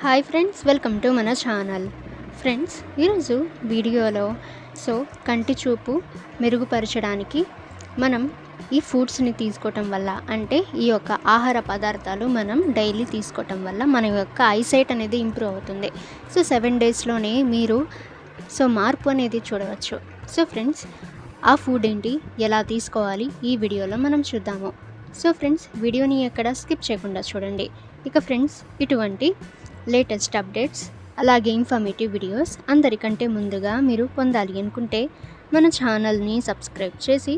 Hi friends welcome to మన channel friends ఈరోజు వీడియోలో సో కంటి చూపు మెరుగుపరచడానికి మనం ఈ ఫుడ్స్ని తీసుకోవటం వల్ల అంటే ఈ యొక్క ఆహార పదార్థాలు మనం డైలీ తీసుకోవటం వల్ల మన యొక్క ఐసైట్ అనేది ఇంప్రూవ్ అవుతుంది. సో సెవెన్ డేస్లోనే మీరు సో మార్పు అనేది చూడవచ్చు. సో ఫ్రెండ్స్ ఆ ఫుడ్ ఏంటి ఎలా తీసుకోవాలి ఈ వీడియోలో మనం చూద్దాము. సో ఫ్రెండ్స్ వీడియోని ఎక్కడ స్కిప్ చేయకుండా చూడండి. ఇక ఫ్రెండ్స్ ఇటువంటి లేటెస్ట్ అప్డేట్స్ అలాగే ఇన్ఫర్మేటివ్ వీడియోస్ అందరికంటే ముందుగా మీరు పొందాలి అనుకుంటే మన ఛానల్ని సబ్స్క్రైబ్ చేసి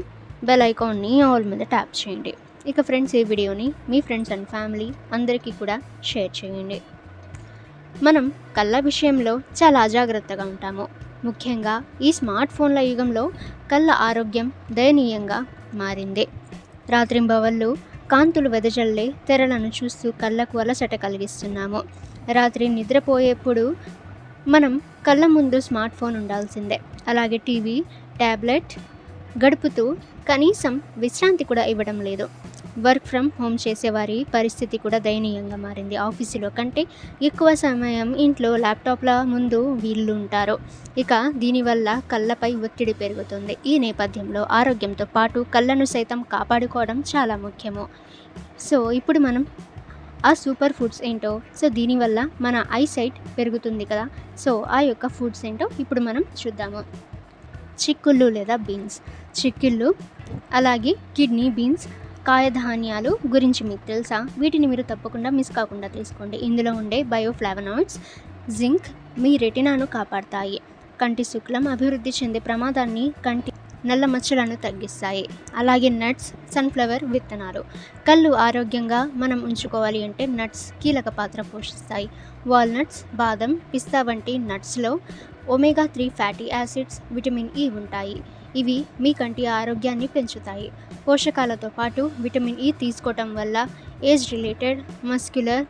బెల్ ఐకాన్ని ఆల్ మీద ట్యాప్ చేయండి. ఇక ఫ్రెండ్స్ ఈ వీడియోని మీ ఫ్రెండ్స్ అండ్ ఫ్యామిలీ అందరికీ కూడా షేర్ చేయండి. మనం కళ్ళ విషయంలో చాలా అజాగ్రత్తగా ఉంటాము. ముఖ్యంగా ఈ స్మార్ట్ ఫోన్ల యుగంలో కళ్ళ ఆరోగ్యం దయనీయంగా మారింది. రాత్రింబవళ్ళు కాంతులు వెదజల్లే తెరలను చూస్తూ కళ్ళకు అలసట కలిగిస్తున్నాము. రాత్రి నిద్రపోయేప్పుడు మనం కళ్ళ ముందు స్మార్ట్ ఫోన్ ఉండాల్సిందే. అలాగే టీవీ ట్యాబ్లెట్ గడుపుతూ కనీసం విశ్రాంతి కూడా ఇవ్వడం లేదు. వర్క్ ఫ్రమ్ హోమ్ చేసేవారి పరిస్థితి కూడా దయనీయంగా మారింది. ఆఫీసులో కంటే ఎక్కువ సమయం ఇంట్లో ల్యాప్టాప్ల ముందు వీళ్ళు ఉంటారు. ఇక దీనివల్ల కళ్ళపై ఒత్తిడి పెరుగుతుంది. ఈ నేపథ్యంలో ఆరోగ్యంతో పాటు కళ్ళను సైతం కాపాడుకోవడం చాలా ముఖ్యము. సో ఇప్పుడు మనం ఆ సూపర్ ఫుడ్స్ ఏంటో. సో దీనివల్ల మన ఐసైట్ పెరుగుతుంది కదా. సో ఆ యొక్క ఫుడ్స్ ఏంటో ఇప్పుడు మనం చూద్దాము. చిక్కుళ్ళు లేదా బీన్స్. చిక్కుళ్ళు అలాగే కిడ్నీ బీన్స్ కాయధాన్యాలు గురించి మీకు తెలుసా? వీటిని మీరు తప్పకుండా మిస్ కాకుండా తీసుకోండి ఇందులో ఉండే బయోఫ్లావనాయిడ్స్ జింక్ మీ రెటినాను కాపాడతాయి. కంటి శుక్లం అభివృద్ధి చెందే ప్రమాదాన్ని కంటి నల్ల మచ్చలను తగ్గిస్తాయి. అలాగే నట్స్ సన్ఫ్లవర్ విత్తనాలు. కళ్ళు ఆరోగ్యంగా మనం ఉంచుకోవాలి అంటే నట్స్ కీలక పాత్ర పోషిస్తాయి. వాల్నట్స్ బాదం పిస్తా వంటి నట్స్లో omega three fatty acids vitamin E ఉంటాయి. ఇవి మీ కంటి ఆరోగ్యాన్ని పెంచుతాయి. పోషకాలతో పాటు విటమిన్ ఈ తీసుకోవటం వల్ల ఏజ్ రిలేటెడ్ మస్క్యులర్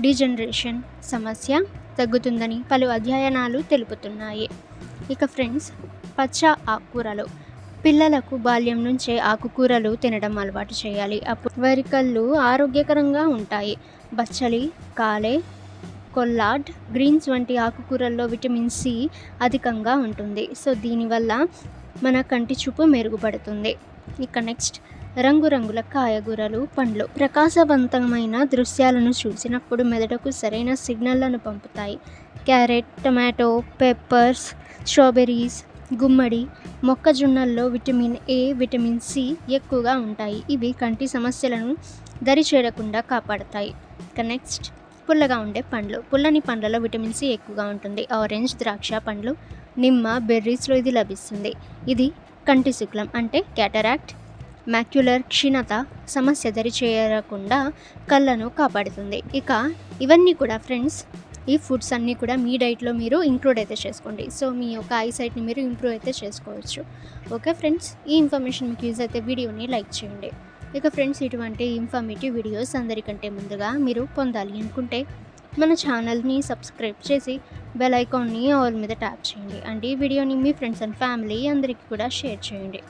డిజనరేషన్ సమస్య తగ్గుతుందని పలు అధ్యయనాలు తెలుపుతున్నాయి. ఇక ఫ్రెండ్స్ పచ్చ ఆకుకూరలు. పిల్లలకు బాల్యం నుంచే ఆకుకూరలు తినడం అలవాటు చేయాలి. అప్పుడు వారి కళ్ళు ఆరోగ్యకరంగా ఉంటాయి. బచ్చలి కాలే కొల్లాడ్ గ్రీన్స్ వంటి ఆకుకూరల్లో విటమిన్ సి అధికంగా ఉంటుంది. సో దీనివల్ల మన కంటి చూపు మెరుగుపడుతుంది. ఇక నెక్స్ట్ రంగురంగుల కాయగూరలు పండ్లు. ప్రకాశవంతమైన దృశ్యాలను చూసినప్పుడు మెదడుకు సరైన సిగ్నల్లను పంపుతాయి. క్యారెట్ టమాటో పెప్పర్స్ స్ట్రాబెర్రీస్ గుమ్మడి మొక్కజొన్నల్లో విటమిన్ ఏ విటమిన్ సి ఎక్కువగా ఉంటాయి. ఇవి కంటి సమస్యలను దరి చేరకుండా కాపాడతాయి. ఇక నెక్స్ట్ పుల్లగా ఉండే పండ్లు. పుల్లని పండ్లలో విటమిన్ సి ఎక్కువగా ఉంటుంది. ఆరెంజ్ ద్రాక్ష పండ్లు నిమ్మ బెర్రీస్లో ఇది లభిస్తుంది. ఇది కంటి శుక్లం అంటే క్యాటరాక్ట్ మ్యాక్యులర్ క్షీణత సమస్య దరి చేరకుండా కళ్ళను కాపాడుతుంది. ఇక ఇవన్నీ కూడా ఫ్రెండ్స్ ఈ ఫుడ్స్ అన్నీ కూడా మీ డైట్లో మీరు ఇంక్లూడ్ అయితే చేసుకోండి. సో మీ యొక్క ఐసైట్ని మీరు ఇంప్రూవ్ అయితే చేసుకోవచ్చు. Okay friends? ఈ ఇన్ఫర్మేషన్ మీకు యూజ్ అయితే వీడియోని లైక్ చేయండి. ఇక ఫ్రెండ్స్ ఇటువంటి ఇన్ఫర్మేటివ్ వీడియోస్ అందరికంటే ముందుగా మీరు పొందాలి అనుకుంటే మన ఛానల్ని సబ్స్క్రైబ్ చేసి బెల్ ఐకాన్ని ఆల్ మీద ట్యాప్ చేయండి. అండ్ ఈ వీడియోని మీ ఫ్రెండ్స్ అండ్ ఫ్యామిలీ అందరికీ కూడా షేర్ చేయండి.